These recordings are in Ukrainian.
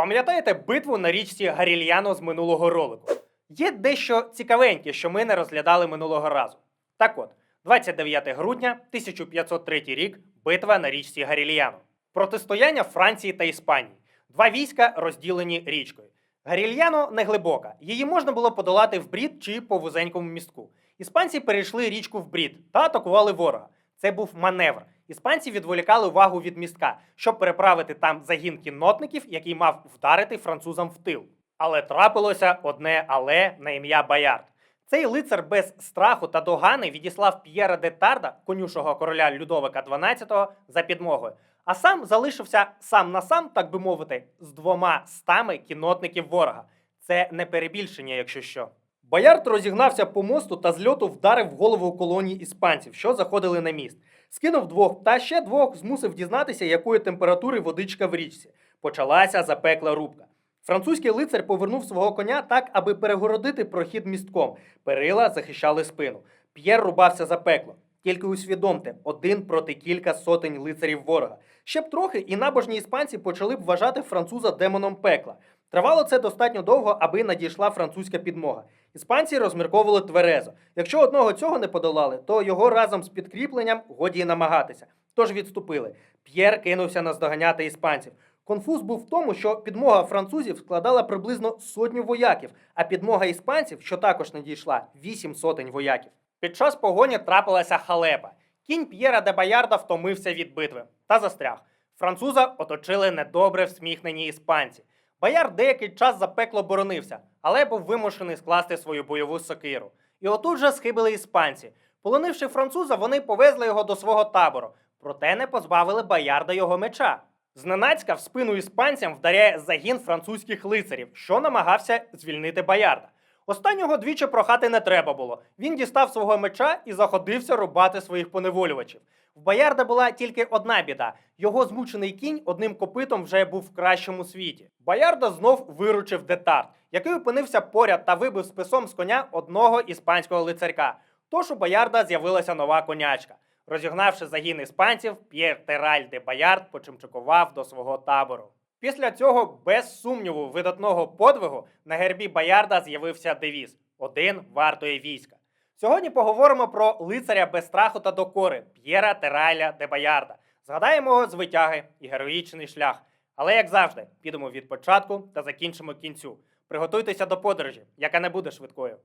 Пам'ятаєте битву на річці Гарільяно з минулого ролику? Є дещо цікавеньке, що ми не розглядали минулого разу. Так от, 29 грудня 1503 рік битва на річці Гарільяно. Протистояння Франції та Іспанії. Два війська розділені річкою. Гарільяно не глибока. Її можна було подолати в брід чи по вузенькому містку. Іспанці перейшли річку в брід та атакували ворога. Це був маневр. Іспанці відволікали увагу від містка, щоб переправити там загін кіннотників, який мав вдарити французам в тил. Але трапилося одне але на ім'я Боярд. Цей лицар без страху та догани відіслав П'єра де Тарда, конюшого короля Людовика XII, за підмогою, а сам залишився сам на сам, так би мовити, з двома стами кіннотників ворога. Це не перебільшення, якщо що. Боярд розігнався по мосту та з льоту вдарив в голову колонії іспанців, що заходили на міст. Скинув двох та ще двох змусив дізнатися, якої температури водичка в річці. Почалася запекла рубка. Французький лицар повернув свого коня так, аби перегородити прохід містком. Перила захищали спину. П'єр рубався за пекло. Тільки усвідомте, один проти кілька сотень лицарів ворога. Ще б трохи, і набожні іспанці почали б вважати француза демоном пекла. Тривало це достатньо довго, аби надійшла французька підмога. Іспанці розмірковували тверезо. Якщо одного цього не подолали, то його разом з підкріпленням годі й намагатися. Тож відступили. П'єр кинувся наздоганяти іспанців. Конфуз був в тому, що підмога французів складала приблизно сотню вояків, а підмога іспанців, що також надійшла, вісім сотень вояків. Під час погоні трапилася халепа. Кінь П'єра де Боярда втомився від битви та застряг. Француза оточили недобре всміхнені іспанці. Бояр деякий час запекло боронився, але був вимушений скласти свою бойову сокиру. І отут же схибили іспанці. Полонивши француза, вони повезли його до свого табору, проте не позбавили Боярда його меча. Зненацька в спину іспанцям вдаряє загін французьких лицарів, що намагався звільнити Боярда. Останнього двічі прохати не треба було. Він дістав свого меча і заходився рубати своїх поневолювачів. В Боярда була тільки одна біда: його змучений кінь одним копитом вже був в кращому світі. Боярда знов виручив детарт, який опинився поряд та вибив списом з коня одного іспанського лицарка. Тож у Боярда з'явилася нова конячка. Розігнавши загін іспанців, П'єр Тераль де Боярд почимчикував до свого табору. Після цього, без сумніву, видатного подвигу на гербі Боярда з'явився девіз Один вартує війська. Сьогодні поговоримо про лицаря без страху та докори П'єра Тераля де Боярда. Згадаємо його звитяги і героїчний шлях. Але, як завжди, підемо від початку та закінчимо кінцю. Приготуйтеся до подорожі, яка не буде швидкою.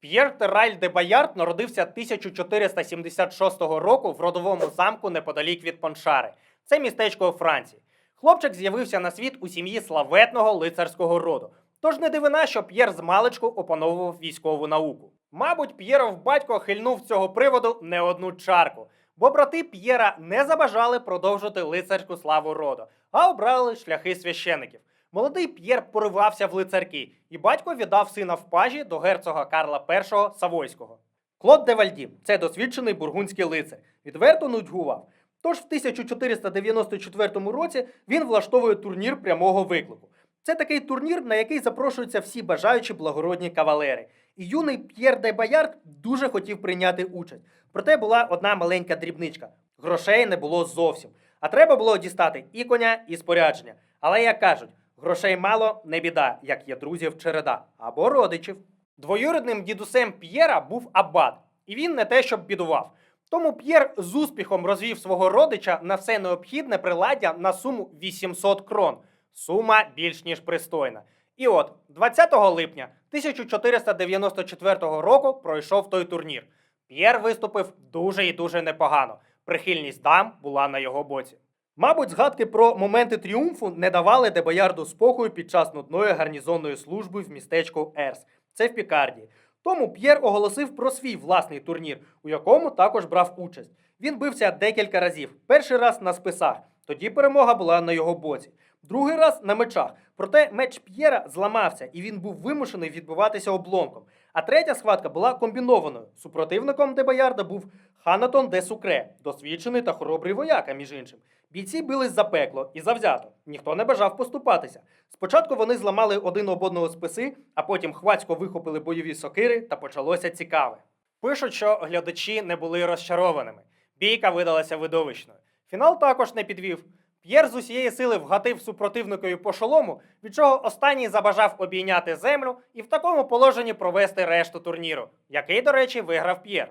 П'єр Тераль де Боярд народився 1476 року в родовому замку неподалік від Поншари. Це містечко у Франції. Хлопчик з'явився на світ у сім'ї славетного лицарського роду. Тож не дивина, що П'єр з маличку опановував військову науку. Мабуть, П'єров батько хильнув цього приводу не одну чарку, бо брати П'єра не забажали продовжити лицарську славу роду, а обрали шляхи священиків. Молодий П'єр поривався в лицарки, і батько віддав сина в пажі до герцога Карла І Савойського. Клод де Вальді – це досвідчений бургундський лицар, відверто нудьгував. Тож в 1494 році він влаштовує турнір прямого виклику. Це такий турнір, на який запрошуються всі бажаючі благородні кавалери. І юний П'єр де Боярд дуже хотів прийняти участь. Проте була одна маленька дрібничка: грошей не було зовсім. А треба було дістати і коня, і спорядження. Але як кажуть, грошей мало не біда, як є друзів череда або родичів. Двоюрідним дідусем П'єра був абат, і він не те, щоб бідував. Тому П'єр з успіхом розвів свого родича на все необхідне приладдя на суму 800 крон. Сума більш ніж пристойна. І от 20 липня 1494 року пройшов той турнір. П'єр виступив дуже і дуже непогано. Прихильність дам була на його боці. Мабуть, згадки про моменти тріумфу не давали Дебоярду спокою під час нудної гарнізонної служби в містечку Ерс. Це в Пікардії. Тому П'єр оголосив про свій власний турнір, у якому також брав участь. Він бився декілька разів. Перший раз на списах, тоді перемога була на його боці. Другий раз на мечах. Проте меч П'єра зламався, і він був вимушений відбиватися обломком. А третя схватка була комбінованою. Супротивником Дебоярда був Ханатон де Сукре, досвідчений та хоробрий вояка, між іншим. Бійці бились за пекло і завзято. Ніхто не бажав поступатися. Спочатку вони зламали один об одного списи, а потім хвацько вихопили бойові сокири та почалося цікаве. Пишуть, що глядачі не були розчарованими. Бійка видалася видовищною. Фінал також не підвів. П'єр з усієї сили вгатив супротивникові по шолому, від чого останній забажав обійняти землю і в такому положенні провести решту турніру, який, до речі, виграв П'єр.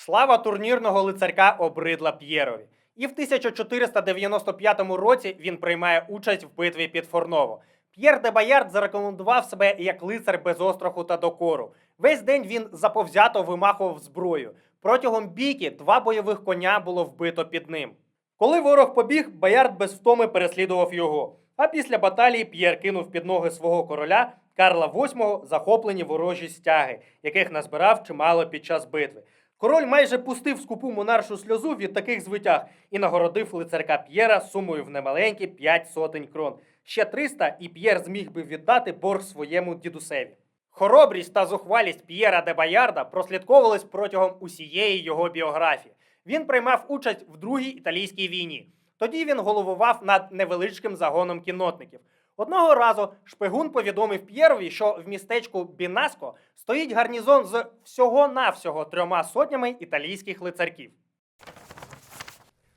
Слава турнірного лицарка обридла П'єрові. І в 1495 році він приймає участь в битві під Форново. П'єр де Боярд зарекомендував себе як лицар без остраху та докору. Весь день він заповзято вимахував зброю. Протягом бійки два бойових коня було вбито під ним. Коли ворог побіг, Боярд без втоми переслідував його. А після баталії П'єр кинув під ноги свого короля Карла VIII захоплені ворожі стяги, яких назбирав чимало під час битви. Король майже пустив скупу монаршу сльозу від таких звитяг і нагородив лицарка П'єра сумою в немаленькі 5 сотень крон. Ще 300, і П'єр зміг би віддати борг своєму дідусеві. Хоробрість та зухвалість П'єра де Боярда прослідковувались протягом усієї його біографії. Він приймав участь в Другій італійській війні. Тоді він головував над невеличким загоном кіннотників. Одного разу шпигун повідомив П'єрові, що в містечку Бінаско стоїть гарнізон з всього-навсього трьома сотнями італійських лицарків.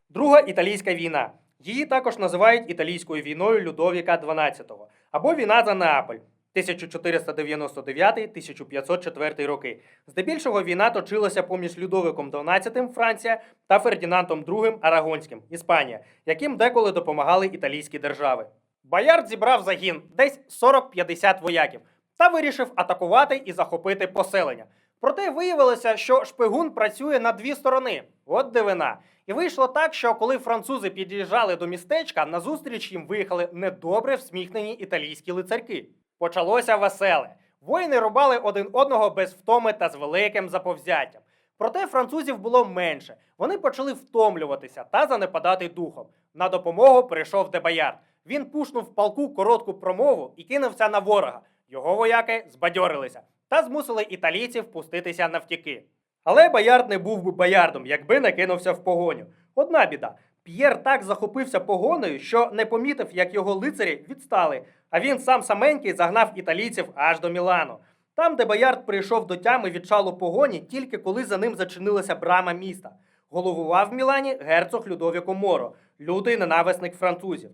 Друга італійська війна. Її також називають італійською війною Людовіка XII або війна за Неаполь 1499-1504 роки. Здебільшого війна точилася поміж Людовиком XII Франція та Фердінандом II Арагонським Іспанія, яким деколи допомагали італійські держави. Боярд зібрав загін десь 40-50 вояків та вирішив атакувати і захопити поселення. Проте виявилося, що шпигун працює на дві сторони. От дивина. І вийшло так, що коли французи під'їжджали до містечка, назустріч їм виїхали недобре всміхнені італійські лицарки. Почалося веселе. Воїни рубали один одного без втоми та з великим заповзяттям. Проте французів було менше. Вони почали втомлюватися та занепадати духом. На допомогу прийшов Дебаярд. Він пушнув палку коротку промову і кинувся на ворога. Його вояки збадьорилися та змусили італійців пуститися навтіки. Але Боярд не був би боярдом, якби не кинувся в погоню. Одна біда. П'єр так захопився погоною, що не помітив, як його лицарі відстали, а він сам саменький загнав італійців аж до Мілану. Там, де Боярд прийшов до тями від шалу погоні, тільки коли за ним зачинилася брама міста. Головував в Мілані герцог Людовіко Моро, лютий ненависник французів.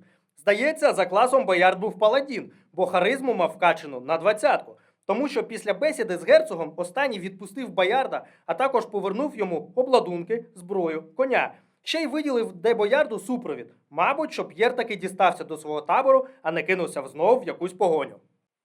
Здається, за класом Боярд був паладін, бо харизму мав вкачену на двадцятку. Тому що після бесіди з герцогом останній відпустив Боярда, а також повернув йому обладунки, зброю, коня. Ще й виділив де Боярду супровід. Мабуть, що П'єр таки дістався до свого табору, а не кинувся знов в якусь погоню.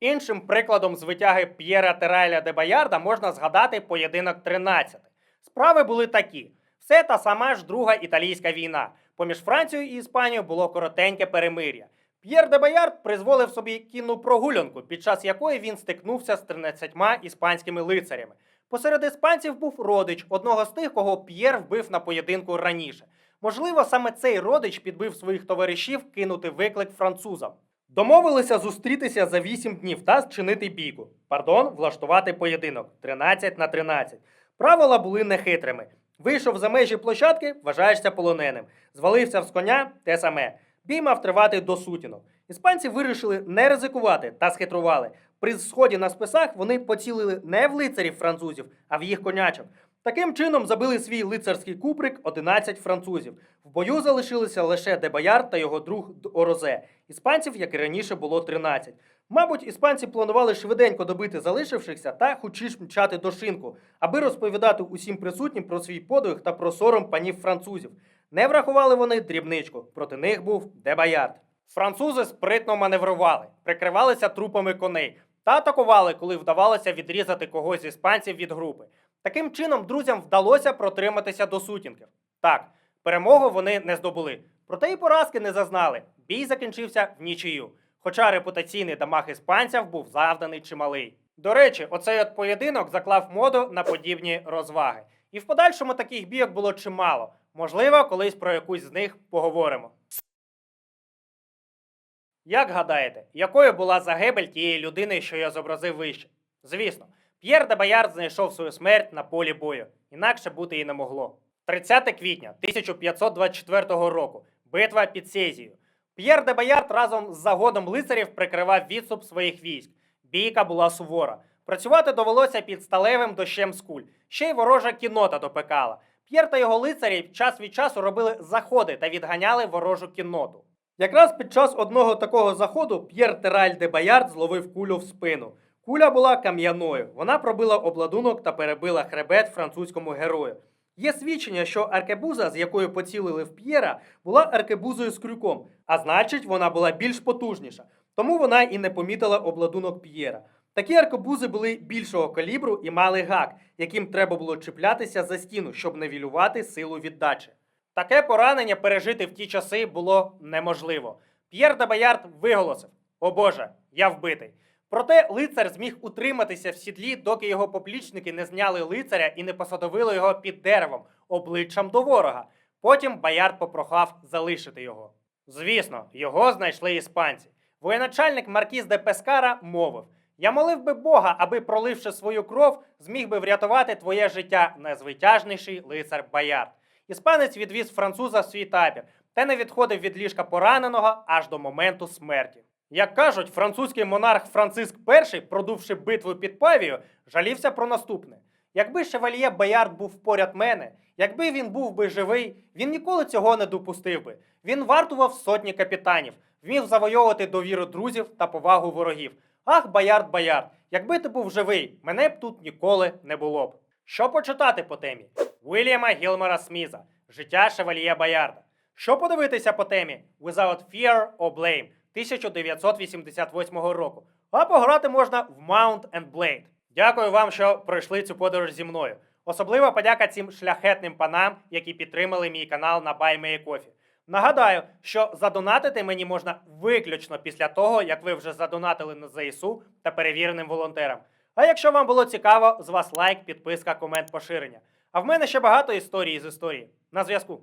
Іншим прикладом з витяги П'єра Терайля де Боярда можна згадати поєдинок 13. Справи були такі: все та сама ж друга італійська війна. Поміж Францією і Іспанією було коротеньке перемир'я. П'єр де Боярд призволив собі кінну прогулянку, під час якої він стикнувся з 13 іспанськими лицарями. Посеред іспанців був родич одного з тих, кого П'єр вбив на поєдинку раніше. Можливо, саме цей родич підбив своїх товаришів кинути виклик французам. Домовилися зустрітися за 8 днів та зчинити бійку. Пардон, влаштувати поєдинок 13 на 13. Правила були нехитрими. Вийшов за межі площадки, вважаєшся полоненим. Звалився з коня те саме. Бій мав тривати до сутінок. Іспанці вирішили не ризикувати та схитрували. При сході на списах вони поцілили не в лицарів французів, а в їх конячок. Таким чином забили свій лицарський куприк 11 французів. В бою залишилися лише Дебояр та його друг Орозе. Іспанців, як і раніше, було 13. Мабуть, іспанці планували швиденько добити залишившихся та хочеш мчати до шинку, аби розповідати усім присутнім про свій подвиг та про сором панів французів. Не врахували вони дрібничку. Проти них був Дебаярд. Французи спритно маневрували, прикривалися трупами коней та атакували, коли вдавалося відрізати когось з іспанців від групи. Таким чином, друзям вдалося протриматися до сутінків. Так, перемогу вони не здобули, проте і поразки не зазнали. Бій закінчився в нічию. Хоча репутаційний дамаг іспанців був завданий чималий. До речі, оцей от поєдинок заклав моду на подібні розваги. І в подальшому таких бійок було чимало. Можливо, колись про якусь з них поговоримо. Як гадаєте, якою була загибель тієї людини, що я зобразив вище? Звісно, П'єр де Боярд знайшов свою смерть на полі бою, інакше бути і не могло. 30 квітня 1524 року. Битва під Сезією. П'єр де Боярд разом з загодом лицарів прикривав відступ своїх військ. Бійка була сувора. Працювати довелося під сталевим дощем з куль. Ще й ворожа кіннота допекала. П'єр та його лицарі час від часу робили заходи та відганяли ворожу кінноту. Якраз під час одного такого заходу П'єр Тераль де Боярд зловив кулю в спину. Куля була кам'яною. Вона пробила обладунок та перебила хребет французькому герою. Є свідчення, що аркебуза, з якою поцілили в П'єра, була аркебузою з крюком, а значить, вона була більш потужніша. Тому вона і не помітила обладунок П'єра. Такі аркебузи були більшого калібру і мали гак, яким треба було чіплятися за стіну, щоб невілювати силу віддачі. Таке поранення пережити в ті часи було неможливо. П'єр де Боярд виголосив: О Боже, я вбитий. Проте лицар зміг утриматися в сідлі, доки його поплічники не зняли лицаря і не посадовили його під деревом, обличчям до ворога. Потім Боярд попрохав залишити його. Звісно, його знайшли іспанці. Воєначальник Маркіз де Пескара мовив: Я молив би Бога, аби, проливши свою кров, зміг би врятувати твоє життя, найзвитяжніший лицар Боярд. Іспанець відвіз француза в свій табір та не відходив від ліжка пораненого аж до моменту смерті. Як кажуть, французький монарх Франциск І, продувши битву під Павію, жалівся про наступне: якби шевальє Боярд був поряд мене, якби він був би живий, він ніколи цього не допустив би. Він вартував сотні капітанів, вмів завойовувати довіру друзів та повагу ворогів. Ах, Боярд, Боярд, якби ти був живий, мене б тут ніколи не було б. Що почитати по темі? Вільяма Гілмора Сміза Життя шевальє Боярда. Що подивитися по темі Without Fear or Blame 1988 року. А пограти можна в Mount and Blade. Дякую вам, що пройшли цю подорож зі мною. Особлива подяка цим шляхетним панам, які підтримали мій канал на BuyMeACoffee. Нагадаю, що задонатити мені можна виключно після того, як ви вже задонатили на ЗСУ та перевіреним волонтерам. А якщо вам було цікаво, з вас лайк, підписка, комент, поширення. А в мене ще багато історій з історії. На зв'язку.